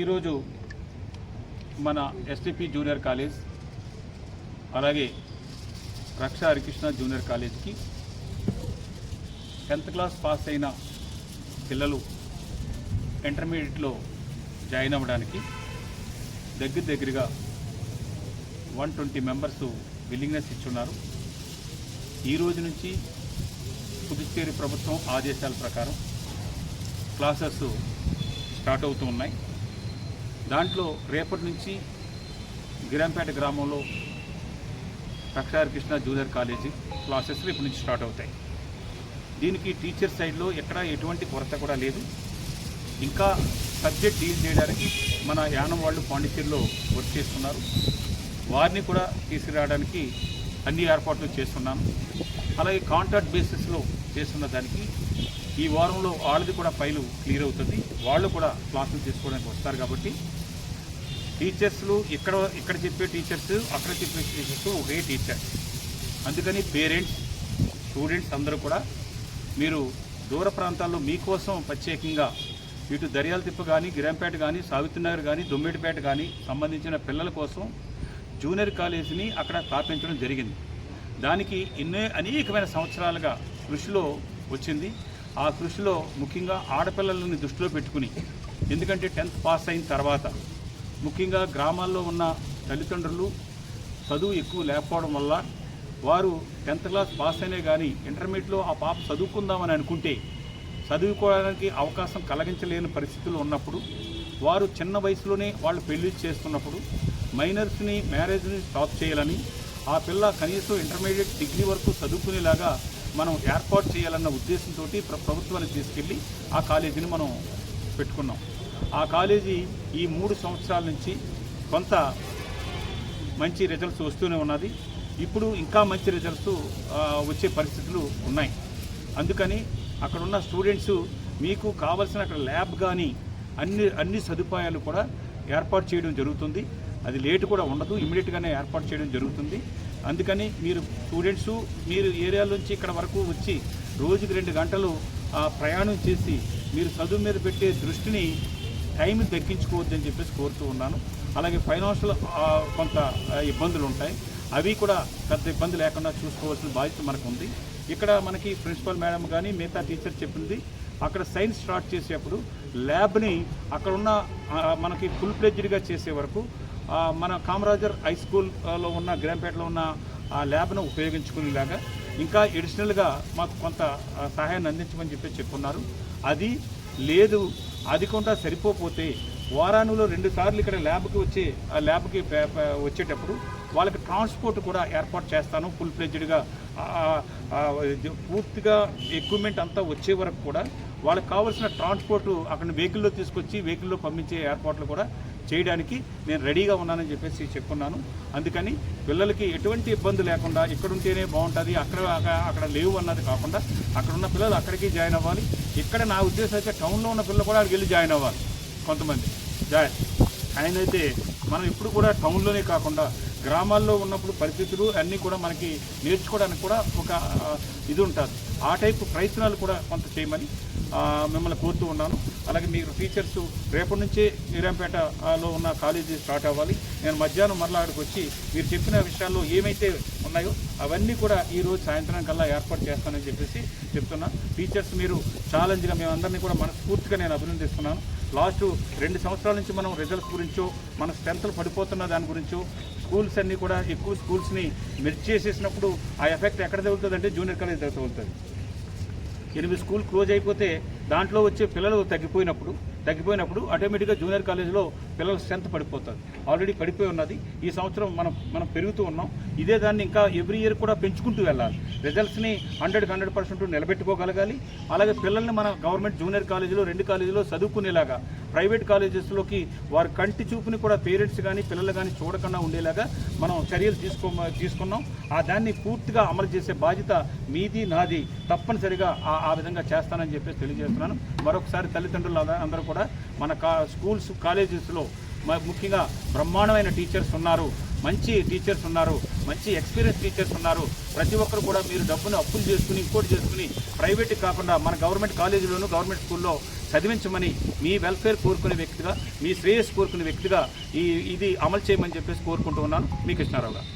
ఈరోజు మన STP junior college అలాగే రక్ష హరికృష్ణ జూనియర్ కాలేజ్కి టెన్త్ క్లాస్ పాస్ అయిన పిల్లలు ఇంటర్మీడియట్లో జాయిన్ అవ్వడానికి దగ్గర దగ్గరగా వన్ ట్వంటీ మెంబర్స్ విల్లింగ్నెస్ ఇచ్చున్నారు. ఈ రోజు నుంచి పుదుచ్చేరి ప్రభుత్వం ఆదేశాల ప్రకారం క్లాసెస్ స్టార్ట్ అవుతూ ఉన్నాయి. దాంట్లో రేపటి నుంచి గిరంపేట గ్రామంలో రక్షాకృష్ణ జూనియర్ కాలేజీ క్లాసెస్ రేపు నుంచి స్టార్ట్ అవుతాయి. దీనికి టీచర్ సైడ్లో ఎక్కడ ఎటువంటి కొరత కూడా లేదు. ఇంకా సబ్జెక్ట్ డీల్ చేయడానికి మన యానం వాళ్ళు పాండిచేరిలో వర్క్ చేస్తున్నారు. వారిని కూడా తీసుకురావడానికి అన్ని ఏర్పాట్లు చేస్తున్నాను. అలాగే కాంట్రాక్ట్ బేసిస్లో చేస్తున్న దానికి ఈ వారంలో వాళ్ళది కూడా ఫైలు క్లియర్ అవుతుంది. వాళ్ళు కూడా క్లాసులు తీసుకోవడానికి వస్తారు కాబట్టి టీచర్స్లు ఇక్కడ ఇక్కడ చెప్పే టీచర్స్ అక్కడ చెప్పే టీచర్స్ ఒకే టీచర్. అందుకని పేరెంట్స్ స్టూడెంట్స్ అందరూ కూడా మీరు దూర ప్రాంతాల్లో మీకోసం ప్రత్యేకంగా ఇటు దర్యాల తిప్ప కానీ గిరంపేట కానీ సావిత్రినగర్ కానీ దొమ్మిడిపేట కానీ సంబంధించిన పిల్లల కోసం జూనియర్ కాలేజీని అక్కడ స్థాపించడం జరిగింది. దానికి ఎన్నో అనేకమైన సంవత్సరాలుగా కృషిలో వచ్చింది. ఆ కృషిలో ముఖ్యంగా ఆడపిల్లలని దృష్టిలో పెట్టుకుని ఎందుకంటే టెన్త్ పాస్ అయిన తర్వాత ముఖ్యంగా గ్రామాల్లో ఉన్న తల్లిదండ్రులు చదువు ఎక్కువ లేకపోవడం వల్ల వారు టెన్త్ క్లాస్ పాస్ అయినా కానీ ఇంటర్మీడియట్లో ఆ పాప చదువుకుందామని అనుకుంటే చదువుకోవడానికి అవకాశం కలిగించలేని పరిస్థితులు ఉన్నప్పుడు వారు చిన్న వయసులోనే వాళ్ళు పెళ్ళి చేస్తున్నప్పుడు మైనర్స్ని మ్యారేజ్ని స్టాప్ చేయాలని ఆ పిల్ల కనీసం ఇంటర్మీడియట్ డిగ్రీ వరకు చదువుకునేలాగా మనం ఏర్పాటు చేయాలన్న ఉద్దేశంతో ప్రభుత్వాన్ని తీసుకెళ్ళి ఆ కాలేజీని మనం పెట్టుకున్నాం. ఆ కాలేజీ ఈ మూడు సంవత్సరాల నుంచి కొంత మంచి రిజల్ట్స్ వస్తూనే ఉన్నది. ఇప్పుడు ఇంకా మంచి రిజల్ట్స్ వచ్చే పరిస్థితులు ఉన్నాయి. అందుకని అక్కడ ఉన్న స్టూడెంట్స్ మీకు కావలసిన అక్కడ ల్యాబ్ కానీ అన్ని అన్ని సదుపాయాలు కూడా ఏర్పాటు చేయడం జరుగుతుంది. అది లేటు కూడా ఉండదు ఇమీడియట్గానే ఏర్పాటు చేయడం జరుగుతుంది. అందుకని మీరు స్టూడెంట్స్ మీరు ఏరియా నుంచి ఇక్కడ వరకు వచ్చి రోజుకి రెండు గంటలు ప్రయాణం చేసి మీరు చదువు మీద పెట్టే దృష్టిని టైం తగ్గించుకోవద్దని చెప్పేసి కోరుతూ ఉన్నాను. అలాగే ఫైనాన్షియల్ కొంత ఇబ్బందులు ఉంటాయి అవి కూడా పెద్ద ఇబ్బంది లేకుండా చూసుకోవాల్సిన బాధ్యత మనకు ఉంది ఇక్కడ మనకి ప్రిన్సిపల్ మేడం కానీ మిగతా టీచర్ చెప్పింది అక్కడ సైన్స్ స్టార్ట్ చేసేప్పుడు ల్యాబ్ని అక్కడ ఉన్న మనకి ఫుల్ ప్లెజ్డ్గా చేసే వరకు మన కామరాజర్ హై స్కూల్లో ఉన్న గ్రాంపేటలో ఉన్న ఆ ల్యాబ్ను ఉపయోగించుకునేలాగా ఇంకా ఎడిషనల్గా మాకు కొంత సహాయాన్ని అందించమని చెప్పి చెప్పున్నారు. అది లేదు. అది కొంత సరిపోతే వారానులో రెండు సార్లు ఇక్కడ ల్యాబ్కి వచ్చి ఆ ల్యాబ్కి వచ్చేటప్పుడు వాళ్ళకి ట్రాన్స్పోర్ట్ కూడా ఏర్పాటు చేస్తాను. ఫుల్ ఫ్లెడ్జ్డ్గా పూర్తిగా ఎక్విప్మెంట్ అంతా వచ్చే వరకు కూడా వాళ్ళకి కావాల్సిన ట్రాన్స్పోర్ట్ అక్కడ వెహికల్లో తీసుకొచ్చి వెహికల్లో పంపించే ఏర్పాట్లు కూడా చేయడానికి నేను రెడీగా ఉన్నానని చెప్పేసి చెప్పుకున్నాను అందుకని పిల్లలకి ఎటువంటి ఇబ్బంది లేకుండా ఇక్కడ ఉంటేనే బాగుంటుంది అక్కడ అక్కడ- అక్కడ లేవు అన్నది కాకుండా అక్కడ ఉన్న పిల్లలు అక్కడికి జాయిన్ అవ్వాలి. ఇక్కడ నా ఉద్దేశం అయితే టౌన్లో ఉన్న పిల్లలు కూడా అక్కడికి వెళ్ళి జాయిన్ అవ్వాలి. కొంతమంది. జాయిన్ ఆయన అయితే మనం ఇప్పుడు కూడా టౌన్లోనే కాకుండా గ్రామాల్లో ఉన్నప్పుడు పరిస్థితులు అన్నీ కూడా మనకి నేర్చుకోవడానికి కూడా ఒక ఇది ఉంటుంది. ఆ టైపు ప్రయత్నాలు కూడా కొంత చేయమని మిమ్మల్ని కోరుతూ ఉన్నాను. అలాగే మీరు టీచర్స్ రేపటి నుంచే నీరంపేటలో ఉన్న కాలేజీ స్టార్ట్ అవ్వాలి. నేను మధ్యాహ్నం మరలా అక్కడికి వచ్చి మీరు చెప్పిన విషయాల్లో ఏమైతే ఉన్నాయో అవన్నీ కూడా ఈ రోజు సాయంత్రం కల్లా ఏర్పాటు చేస్తానని చెప్పేసి చెప్తున్నా. టీచర్స్ మీరు ఛాలెంజ్గా మేమందరినీ కూడా మనస్ఫూర్తిగా నేను అభినందిస్తున్నాను. లాస్ట్ రెండు సంవత్సరాల నుంచి మనం రిజల్ట్స్ గురించో మన స్ట్రెంత్లు పడిపోతున్న దాని గురించో స్కూల్స్ అన్నీ కూడా ఎక్కువ స్కూల్స్ని మెర్జ్ చేసేసినప్పుడు ఆ ఎఫెక్ట్ ఎక్కడ తగులుతుంది అంటే జూనియర్ కాలేజ్ దగ్గర తగులుతుంది. ఎనిమిది స్కూల్ క్లోజ్ అయిపోతే దాంట్లో వచ్చే పిల్లలు తగ్గిపోయినప్పుడు తగ్గిపోయినప్పుడు ఆటోమేటిక్గా జూనియర్ కాలేజీలో పిల్లల స్ట్రెంత్ పడిపోతుంది. ఆల్రెడీ పడిపోయి ఉన్నది. ఈ సంవత్సరం మనం మనం పెరుగుతూ ఉన్నాం. ఇదే దాన్ని ఇంకా ఎవ్రీ ఇయర్ కూడా పెంచుకుంటూ వెళ్ళాలి. రిజల్ట్స్ని హండ్రెడ్ హండ్రెడ్ పర్సెంట్ నిలబెట్టుకోగలగాలి. అలాగే పిల్లల్ని మన గవర్నమెంట్ జూనియర్ కాలేజీలో రెండు కాలేజీలో చదువుకునేలాగా ప్రైవేట్ కాలేజెస్లోకి వారి కంటి చూపుని కూడా పేరెంట్స్ కానీ పిల్లలు కానీ చూడకుండా ఉండేలాగా మనం చర్యలు తీసుకో తీసుకున్నాం. ఆ దాన్ని పూర్తిగా అమలు చేసే బాధ్యత మీది నాది. తప్పనిసరిగా ఆ ఆ విధంగా చేస్తానని చెప్పేసి తెలియజేస్తున్నాను. మరొకసారి తల్లిదండ్రులు అందరూ కూడా మన కా స్కూల్స్ కాలేజెస్లో ముఖ్యంగా బ్రహ్మాండమైన టీచర్స్ ఉన్నారు. మంచి టీచర్స్ ఉన్నారు. మంచి ఎక్స్పీరియన్స్ టీచర్స్ ఉన్నారు. ప్రతి ఒక్కరు కూడా మీరు డబ్బును అప్పులు చేసుకుని ఇంకోటి చేసుకుని ప్రైవేట్కి కాకుండా మన గవర్నమెంట్ కాలేజీలోను గవర్నమెంట్ స్కూల్లో చదివించమని మీ వెల్ఫేర్ కోరుకునే వ్యక్తిగా మీ శ్రేయస్ కోరుకునే వ్యక్తిగా ఈ ఇది అమలు చేయమని చెప్పేసి కోరుకుంటూ ఉన్నాను. మీ కృష్ణారావు గారు.